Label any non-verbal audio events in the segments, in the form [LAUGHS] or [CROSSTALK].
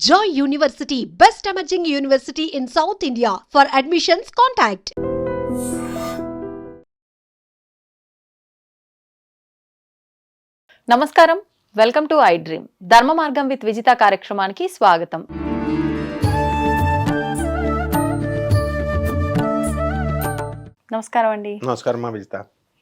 Joy University best emerging university in South India for admissions contact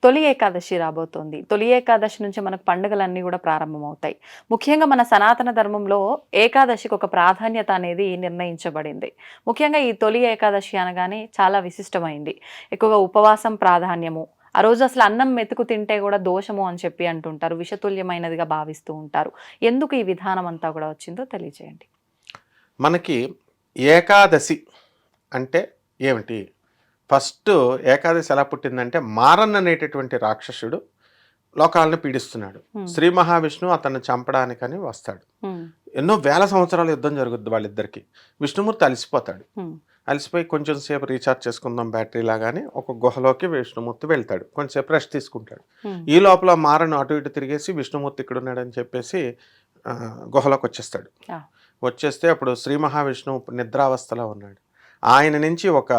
Tholi Ekadashi రాబోతోంది. తొలి ఏకాదశి నుంచి మనకు పండుగలన్నీ కూడా ప్రారంభమవుతాయి. ముఖ్యంగా మన సనాతన ధర్మంలో ఏకాదశికి ఒక ప్రాధాన్యత అనేది నిర్ణయించబడింది. ముఖ్యంగా ఈ తొలి ఏకాదశి అనగానే చాలా విశిష్టమైంది. ఎక్కువగా ఉపవాసం ప్రాధాన్యము ఆ రోజు అసలు అన్నం మెతుకు తింటే కూడా దోషము అని చెప్పి అంటుంటారు విషతుల్యమైనదిగా భావిస్తూ ఉంటారు. ఎందుకు ఈ విధానం అంతా కూడా వచ్చిందో తెలియజేయండి మనకి ఏకాదశి అంటే ఏమిటి? ఫస్ట్ ఏకాదశి ఎలా పుట్టిందంటే మారన్ అనేటటువంటి రాక్షసుడు లోకాలను పీడిస్తున్నాడు. శ్రీ మహావిష్ణువు అతన్ని చంపడానికని వస్తాడు. ఎన్నో వేల సంవత్సరాల యుద్ధం జరుగుద్ది వాళ్ళిద్దరికి. విష్ణుమూర్తి అలసిపోతాడు. అలసిపోయి కొంచెం సేపు రీఛార్జ్ చేసుకుందాం బ్యాటరీ లాగానే ఒక గుహలోకి విష్ణుమూర్తి వెళ్తాడు. కొంచెంసేపు రెస్ట్ తీసుకుంటాడు. ఈ లోపల మారను అటు ఇటు తిరిగేసి విష్ణుమూర్తి ఇక్కడ ఉన్నాడని చెప్పేసి గుహలోకి వచ్చేస్తాడు. వచ్చేస్తే అప్పుడు శ్రీ మహావిష్ణువు నిద్రావస్థలో ఉన్నాడు. ఆయన నుంచి ఒక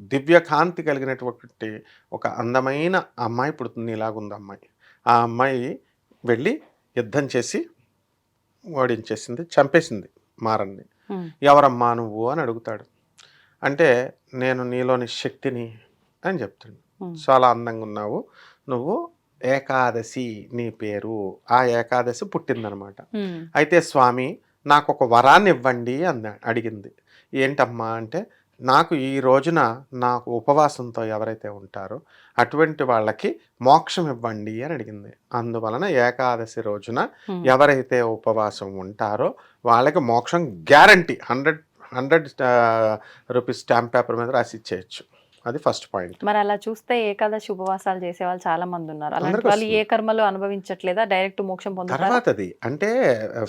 దివ్య కాంతి కలిగినటువంటి ఒక అందమైన అమ్మాయి పుడుతుంది. ఇలాగుంది అమ్మాయి. ఆ అమ్మాయి వెళ్ళి యుద్ధం చేసి ఓడించేసింది చంపేసింది మారన్ని ఎవరమ్మా నువ్వు? అని అడుగుతాడు. అంటే నేను నీలోని శక్తిని అని చెప్తాడు. చాలా అందంగా ఉన్నావు. నువ్వు ఏకాదశి నీ పేరు. ఆ ఏకాదశి పుట్టిందనమాట. అయితే స్వామి నాకు ఒక వరాన్ని ఇవ్వండి అంద అడిగింది. ఏంటమ్మా? అంటే నాకు ఈ రోజున నాకు ఉపవాసంతో ఎవరైతే ఉంటారో అటువంటి వాళ్ళకి మోక్షం ఇవ్వండి అని అడిగింది అందువలన ఏకాదశి రోజున. ఎవరైతే ఉపవాసం ఉంటారో వాళ్ళకి మోక్షం guarantee hundred hundred rupees stamp paper మీద రాసి ఇచ్చేయచ్చు అది ఫస్ట్ పాయింట్. మరి అలా చూస్తే ఏకాదశి ఉపవాసాలు చేసే వాళ్ళు చాలా మంది ఉన్నారు. అలాంటి వాళ్ళు ఏ. కర్మలు అనుభవించట్లేదా? డైరెక్ట్ మోక్షం పొందుతారా? అంటే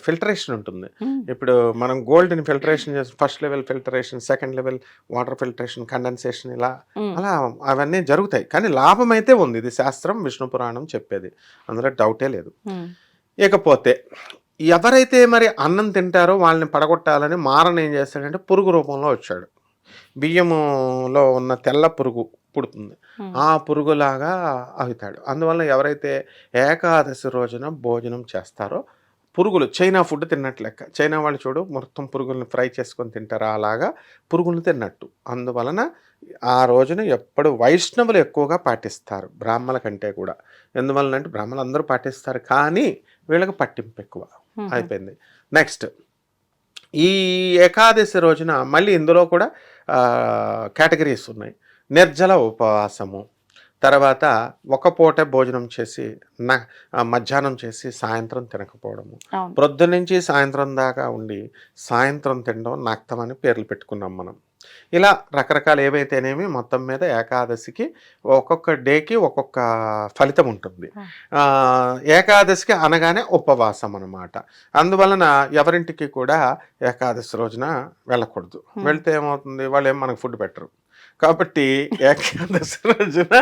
ఫిల్టరేషన్ ఉంటుంది. ఇప్పుడు మనం గోల్డ్ని ఫిల్టరేషన్ చేసి first level filtration second level water filtration condensation ఇలా అలా అవన్నీ జరుగుతాయి. కానీ లాభం అయితే ఉంది. ఇది శాస్త్రం విష్ణు పురాణం చెప్పేది. అందులో డౌటే లేదు. ఇకపోతే ఎవరైతే మరి అన్నం తింటారో వాళ్ళని పడగొట్టాలని మారన్ ఏం చేస్తాడంటే పురుగు రూపంలో వచ్చాడు. బియ్యములో ఉన్న తెల్ల పురుగు పుడుతుంది. ఆ పురుగులాగా అవుతాడు అందువల్ల ఎవరైతే ఏకాదశి రోజున భోజనం చేస్తారో పురుగులు చైనా ఫుడ్ తిన్నట్టు లెక్క. చైనా వాళ్ళు చూడు మొత్తం పురుగుల్ని ఫ్రై చేసుకొని తింటారా అలాగా పురుగులను తిన్నట్టు. అందువలన ఆ రోజున ఎప్పుడు వైష్ణవులు ఎక్కువగా పాటిస్తారు బ్రాహ్మల కంటే కూడా. ఎందువలన అంటే బ్రాహ్మణులు అందరూ పాటిస్తారు కానీ వీళ్ళకి పట్టింపు ఎక్కువ అయిపోయింది. నెక్స్ట్ ఈ ఏకాదశి రోజున మళ్ళీ ఇందులో కూడా కేటగిరీస్ ఉన్నాయి. నిర్జల ఉపవాసము తర్వాత ఒక పూట భోజనం చేసి మధ్యాహ్నం చేసి సాయంత్రం తినకపోవడము. ప్రొద్దు నుంచి సాయంత్రం దాకా ఉండి సాయంత్రం తినడం నక్తం అని పేర్లు పెట్టుకున్నాం మనం. ఇలా రకరకాల ఏవైతేనేమి మొత్తం మీద ఏకాదశికి ఒక్కొక్క డేకి ఒక్కొక్క ఫలితం ఉంటుంది. ఏకాదశికి అనగానే ఉపవాసం అన్నమాట. అందువలన ఎవరింటికి కూడా ఏకాదశి రోజున వెళ్ళకూడదు. వెళ్తే ఏమవుతుంది? వాళ్ళు ఏం మనకు ఫుడ్ పెట్టరు. కాబట్టి ఏకాదశి [LAUGHS] రోజున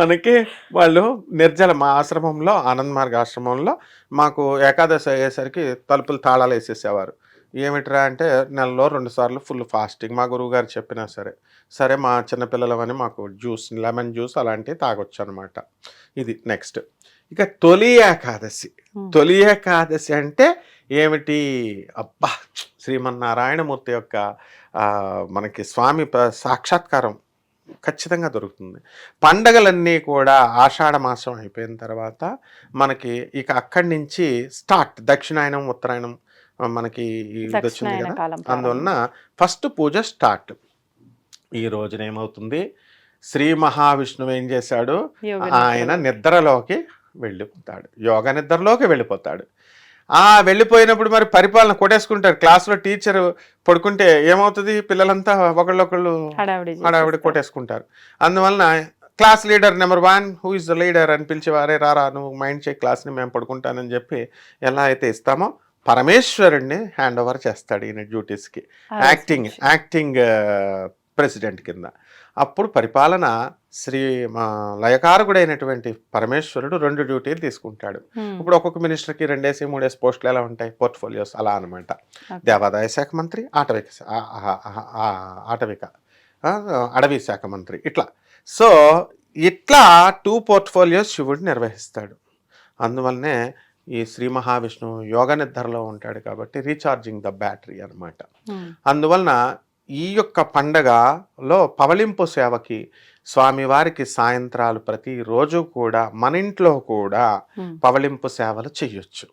మనకి వాళ్ళు నిర్జల మా ఆశ్రమంలో ఆనంద్ మార్గ ఆశ్రమంలో మాకు ఏకాదశి అయ్యేసరికి తలుపులు తాళాలు వేసేసేవారు. ఏమిట్రా అంటే నెలలో రెండు సార్లు ఫుల్ ఫాస్టింగ్. మా గురువు గారు చెప్పినా సరే. సరే మా చిన్నపిల్లలవని మాకు జ్యూస్ లెమన్ జ్యూస్ అలాంటివి తాగొచ్చు అనమాట ఇది నెక్స్ట్. ఇక తొలి ఏకాదశి. తొలి ఏకాదశి అంటే ఏమిటి? అబ్బా! శ్రీమన్నారాయణమూర్తి యొక్క మనకి స్వామి సాక్షాత్కారం ఖచ్చితంగా దొరుకుతుంది. పండగలన్నీ కూడా ఆషాఢ మాసం అయిపోయిన తర్వాత మనకి ఇక అక్కడి నుంచి స్టార్ట్. దక్షిణాయనం ఉత్తరాయణం మనకి ఇది వచ్చింది కదా? అందువలన ఫస్ట్ పూజ స్టార్ట్. ఈ రోజున ఏమవుతుంది? శ్రీ మహావిష్ణువు ఏం చేశాడు? ఆయన నిద్రలో. నిద్రలోకి వెళ్ళిపోతాడు. యోగ నిద్రలోకి వెళ్ళిపోతాడు. ఆ వెళ్ళిపోయినప్పుడు మరి పరిపాలన కొట్టేసుకుంటారు. క్లాస్లో టీచర్ పడుకుంటే ఏమవుతుంది? పిల్లలంతా ఒకళ్ళొకళ్ళు హడావిడి. కొట్టేసుకుంటారు. అందువలన class leader number one who is the leader అని పిలిచేవారే రారా నువ్వు మైండ్ చేయి క్లాస్ని మేము పడుకుంటానని చెప్పి ఎలా అయితే ఇస్తామో పరమేశ్వరుణ్ణి హ్యాండ్ ఓవర్ చేస్తాడు ఈయన డ్యూటీస్కి యాక్టింగ్. యాక్టింగ్ ప్రెసిడెంట్ కింద. అప్పుడు పరిపాలన శ్రీ మా లయకారకుడైనటువంటి పరమేశ్వరుడు రెండు డ్యూటీలు తీసుకుంటాడు. ఇప్పుడు ఒక్కొక్క మినిస్టర్కి రెండేసి మూడేసి పోస్టులు ఎలా ఉంటాయి? పోర్ట్ఫోలియోస్ అలా అనమాట. దేవాదాయ శాఖ మంత్రి ఆటవిక ఆటవిక అడవి శాఖ మంత్రి ఇట్లా. సో ఇట్లా టూ పోర్ట్ఫోలియోస్ శివుడు నిర్వహిస్తాడు. అందువల్లనే ఈ శ్రీ మహావిష్ణువు యోగ నిద్రలో ఉంటాడు కాబట్టి రీఛార్జింగ్ ద బ్యాటరీ అన్నమాట. ఉమ్, అందువలన ఈ యొక్క పండగలో పవలింపు సేవకి స్వామివారికి సాయంత్రాలు ప్రతిరోజు కూడా మన ఇంట్లో కూడా పవలింపు సేవలు చేయొచ్చు.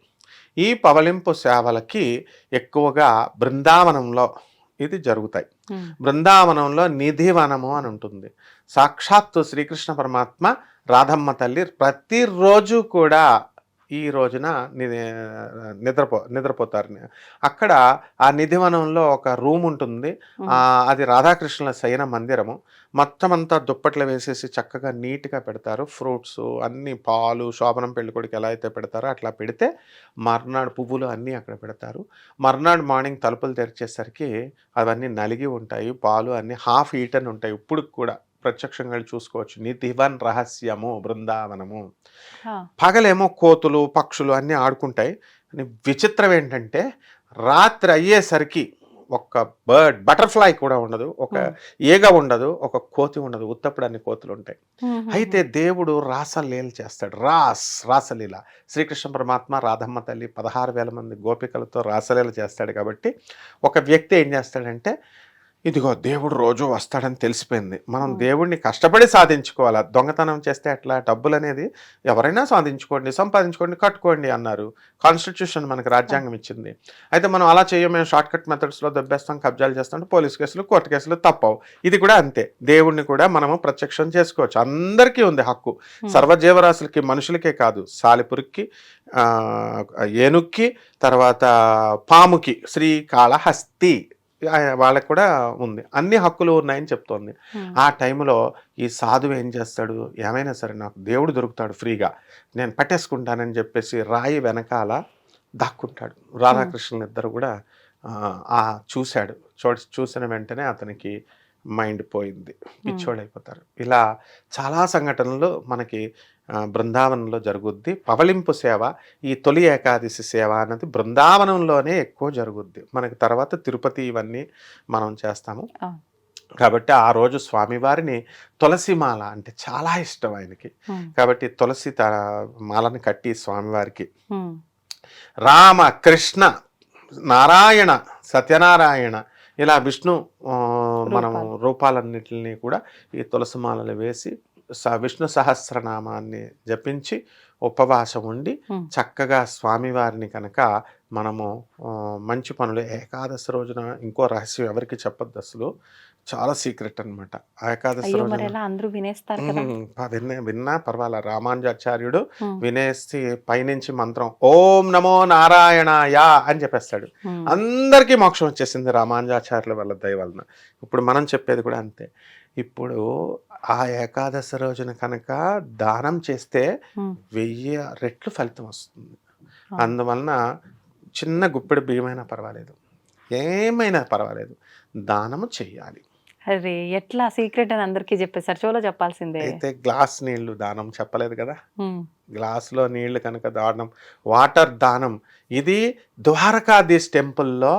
ఈ పవలింపు సేవలకి ఎక్కువగా బృందావనంలో ఇది జరుగుతాయి. బృందావనంలో నిధివనము అని ఉంటుంది. సాక్షాత్తు శ్రీకృష్ణ పరమాత్మ రాధమ్మ తల్లి ప్రతిరోజు కూడా ఈ రోజున నిద్రపో నిద్రపోతారు అక్కడ ఆ నిధివనంలో ఒక రూమ్ ఉంటుంది. అది రాధాకృష్ణుల శయన మందిరము. మొత్తం అంతా దుప్పట్లు వేసేసి చక్కగా నీట్గా పెడతారు. ఫ్రూట్స్ అన్ని పాలు శోభనం పెళ్ళి కొడుకు ఎలా అయితే పెడతారో అట్లా పెడితే మర్నాడు పువ్వులు అన్నీ అక్కడ పెడతారు. మర్నాడు మార్నింగ్ తలుపులు తెరిచేసరికి అవన్నీ నలిగి ఉంటాయి. పాలు అన్నీ హాఫ్ ఈటన్ ఉంటాయి ఇప్పుడు కూడా. ప్రత్యక్షంగా చూసుకోవచ్చు. నిధివన్ రహస్యము బృందావనము. పగలేమో కోతులు పక్షులు అన్నీ ఆడుకుంటాయి. కానీ విచిత్రం ఏంటంటే రాత్రి అయ్యేసరికి ఒక బర్డ్ బటర్ఫ్లై కూడా ఉండదు. ఒక ఈగ ఉండదు. ఒక కోతి ఉండదు. ఉత్తప్పుడు అన్ని కోతులు ఉంటాయి. అయితే దేవుడు రాసలీల చేస్తాడు. రాస్ రాసలీల. శ్రీకృష్ణ పరమాత్మ రాధమ్మ తల్లి పదహారు వేల మంది గోపికలతో రాసలీల చేస్తాడు కాబట్టి ఒక వ్యక్తి ఏం చేస్తాడంటే ఇదిగో దేవుడు రోజు వస్తాడని తెలిసిపోయింది. మనం. దేవుడిని కష్టపడి సాధించుకోవాలి? దొంగతనం చేస్తే అట్లా డబ్బులు అనేది ఎవరైనా సాధించుకోండి సంపాదించుకోండి కట్టుకోండి అన్నారు. కాన్స్టిట్యూషన్ మనకి రాజ్యాంగం ఇచ్చింది. అయితే మనం అలా చేయం మేము షార్ట్ కట్ మెథడ్స్లో దెబ్బేస్తాం కబ్జాలు చేస్తాం పోలీస్ కేసులు కోర్టు కేసులు తప్పవు. ఇది కూడా అంతే. దేవుడిని కూడా మనము ప్రత్యక్షం చేసుకోవచ్చు. అందరికీ ఉంది హక్కు. సర్వజీవరాశులకి మనుషులకే కాదు. సాలిపురికి ఏనుక్కి తర్వాత పాముకి శ్రీకాళహస్తి. వాళ్ళకి కూడా ఉంది. అన్ని హక్కులు ఉన్నాయని చెప్తోంది. ఆ టైంలో ఈ సాధువు ఏం చేస్తాడు? ఏమైనా సరే నాకు దేవుడు దొరుకుతాడు ఫ్రీగా. నేను పట్టేసుకుంటానని చెప్పేసి రాయి వెనకాల దాక్కుంటాడు. రాధాకృష్ణులు ఇద్దరు కూడా చూశాడు. చూ చూసిన వెంటనే అతనికి మైండ్ పోయింది. పిచ్చోడైపోతారు. ఇలా చాలా సంఘటనలు మనకి బృందావనంలో జరుగుద్ది. పవలింపు సేవ ఈ తొలి ఏకాదశి సేవ అన్నది బృందావనంలోనే ఎక్కువ జరుగుద్ది. మనకి తర్వాత తిరుపతి ఇవన్నీ మనం చేస్తాము. కాబట్టి ఆ రోజు స్వామివారిని తులసి మాల అంటే చాలా ఇష్టం ఆయనకి. కాబట్టి తులసి త మాలను కట్టి స్వామివారికి రామ కృష్ణ నారాయణ సత్యనారాయణ ఇలా విష్ణు మనం రూపాలు. రూపాలన్నిటిని కూడా ఈ తులసి మాలలు వేసి విష్ణు సహస్రనామాన్ని జపించి ఉపవాసం ఉండి చక్కగా స్వామివారిని కనుక మనము మంచి పనులు ఏకాదశి రోజున ఇంకో రహస్యం ఎవరికి చెప్పొద్దు అసలు చాలా సీక్రెట్ అన్నమాట. ఆ ఏకాదశి అందరూ వినేస్తారు విన్నా విన్నా పర్వాలా? రామానుజాచార్యుడు వినేసి పైనుంచి మంత్రం ఓం నమో నారాయణాయ అని చెప్పేస్తాడు. అందరికీ మోక్షం వచ్చేసింది రామానుజాచార్యుల వల్ల దయ వలన. ఇప్పుడు మనం చెప్పేది కూడా అంతే. ఇప్పుడు ఆ ఏకాదశి రోజున కనుక దానం చేస్తే వెయ్యి రెట్లు ఫలితం వస్తుంది. అందువలన చిన్న గుప్పెడు బియ్యమైనా పర్వాలేదు. ఏమైనా పర్వాలేదు. దానము చెయ్యాలి అరే ఎట్లా సీక్రెట్ అని అందరికీ చెప్పేశారు? చోలో చెప్పాల్సిందే. అయితే గ్లాస్ నీళ్ళు దానం చెప్పలేదు కదా? ఉమ్, గ్లాసులో నీళ్ళు కనుక దానం వాటర్ దానం ఇది ద్వారకాధీశ్ టెంపుల్లో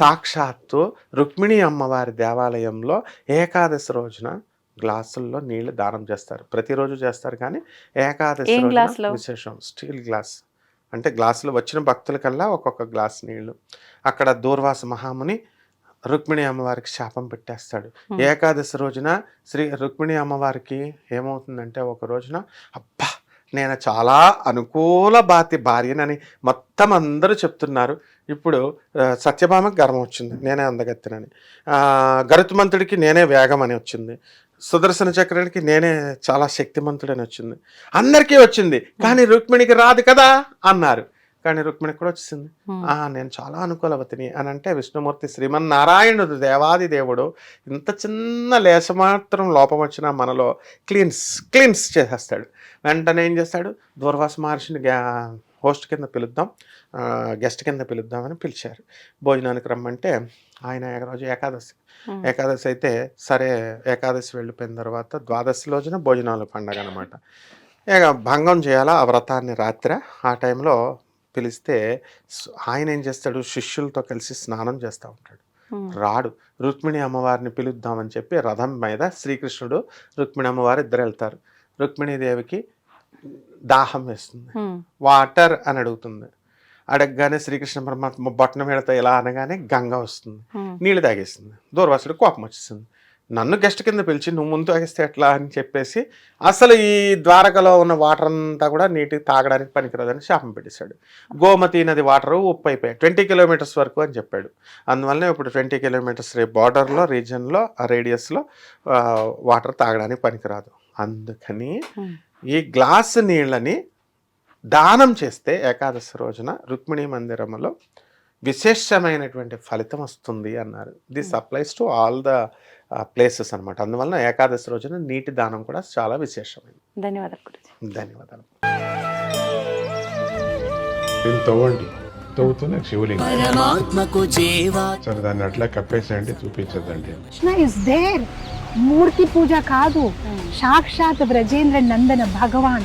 సాక్షాత్తు రుక్మిణి అమ్మవారి దేవాలయంలో ఏకాదశి రోజున గ్లాసుల్లో నీళ్ళు దానం చేస్తారు. ప్రతిరోజు చేస్తారు కానీ ఏకాదశి రోజున? విశేషం స్టీల్ గ్లాస్. అంటే గ్లాసులో వచ్చిన భక్తులకల్లా ఒక్కొక్క గ్లాస్ నీళ్ళు. అక్కడ దూర్వాస మహాముని రుక్మిణి అమ్మవారికి శాపం పెట్టేస్తాడు. ఏకాదశి రోజున శ్రీ రుక్మిణి అమ్మవారికి ఏమవుతుందంటే ఒక రోజున అబ్బా! నేను చాలా అనుకూల బాతి భార్యనని మొత్తం అందరూ చెప్తున్నారు. ఇప్పుడు సత్యభామకి గర్వం వచ్చింది నేనే అందగత్తెనని. గరుత్మంతుడికి నేనే వేగం అని వచ్చింది. సుదర్శన చక్రానికి నేనే చాలా శక్తిమంతుడని వచ్చింది. అందరికీ వచ్చింది కానీ రుక్మిణికి రాదు కదా అన్నారు. కానీ రుక్మిణికి కూడా వచ్చింది ఉమ్, ఆ నేను చాలా అనుకూలవతిని అని అంటే విష్ణుమూర్తి శ్రీమన్నారాయణుడు దేవాది దేవుడు ఇంత చిన్న లేశ మాత్రం లోపం వచ్చినా మనలో క్లీన్స్ క్లీన్స్ చేసేస్తాడు. వెంటనే ఏం చేస్తాడు? దూర్వాస మహర్షిని హోస్ట్ కింద పిలుద్దాం గెస్ట్ కింద పిలుద్దామని పిలిచారు. భోజనానికి రమ్మంటే ఆయన ఏ రోజు ఏకాదశి. ఏకాదశి అయితే సరే ఏకాదశి వెళ్ళిపోయిన తర్వాత ద్వాదశి రోజున భోజనాలు పండగ అనమాట ఇక భంగం చేయాలా ఆ వ్రతాన్ని రాత్రి? ఆ టైంలో పిలిస్తే ఆయన ఏం చేస్తాడు? శిష్యులతో కలిసి స్నానం చేస్తూ ఉంటాడు. రాడు. రుక్మిణి అమ్మవారిని పిలుద్దామని చెప్పి రథం మీద శ్రీకృష్ణుడు రుక్మిణి అమ్మవారు ఇద్దరు వెళ్తారు. రుక్మిణీదేవికి దాహం వేస్తుంది. వాటర్ అని అడుగుతుంది. అడగగానే శ్రీకృష్ణ పరమాత్మ బొట్టన మీదతో ఇలా అనగానే గంగ వస్తుంది. నీళ్ళు తాగేస్తుంది. దూర్వాసుడు కోపం వచ్చేసింది నన్ను గెస్ట్ కింద పిలిచి నువ్వు ముందు తాగేస్తే ఎట్లా? అని చెప్పేసి అసలు ఈ ద్వారకలో ఉన్న వాటర్ అంతా కూడా నీటికి తాగడానికి పనికిరాదని శాపం పెట్టేశాడు. గోమతి నది వాటర్ ఉప్పు అయిపోయాయి. ట్వంటీ కిలోమీటర్స్ వరకు అని చెప్పాడు. అందువల్ల ఇప్పుడు ట్వంటీ కిలోమీటర్స్ రే బార్డర్లో రీజియన్లో ఆ రేడియస్లో వాటర్ తాగడానికి పనికిరాదు. అందుకని. ఈ గ్లాస్ నీళ్ళని దానం చేస్తే ఏకాదశి రోజున రుక్మిణి మందిరంలో విశేషమైనటువంటి ఫలితం వస్తుంది అన్నారు. This applies to all the places అన్నమాట. అందువలన ఏకాదశి రోజున నీటి దానం కూడా చాలా విశేషమైనది ధన్యవాదాలు గురుజీ. ధన్యవాదాలు. దీన్ని తవ్వండి. తవ్వుతూనే శివలింగం. పరమాత్మకు జీవా. సరే దాన్ని అట్లా కప్పేసేయండి చూపించదండి కృష్ణ ఇస్ దేర్ మూర్తి పూజ కాదు. సాక్షాత్ బ్రజేంద్ర నందన భగవాన్.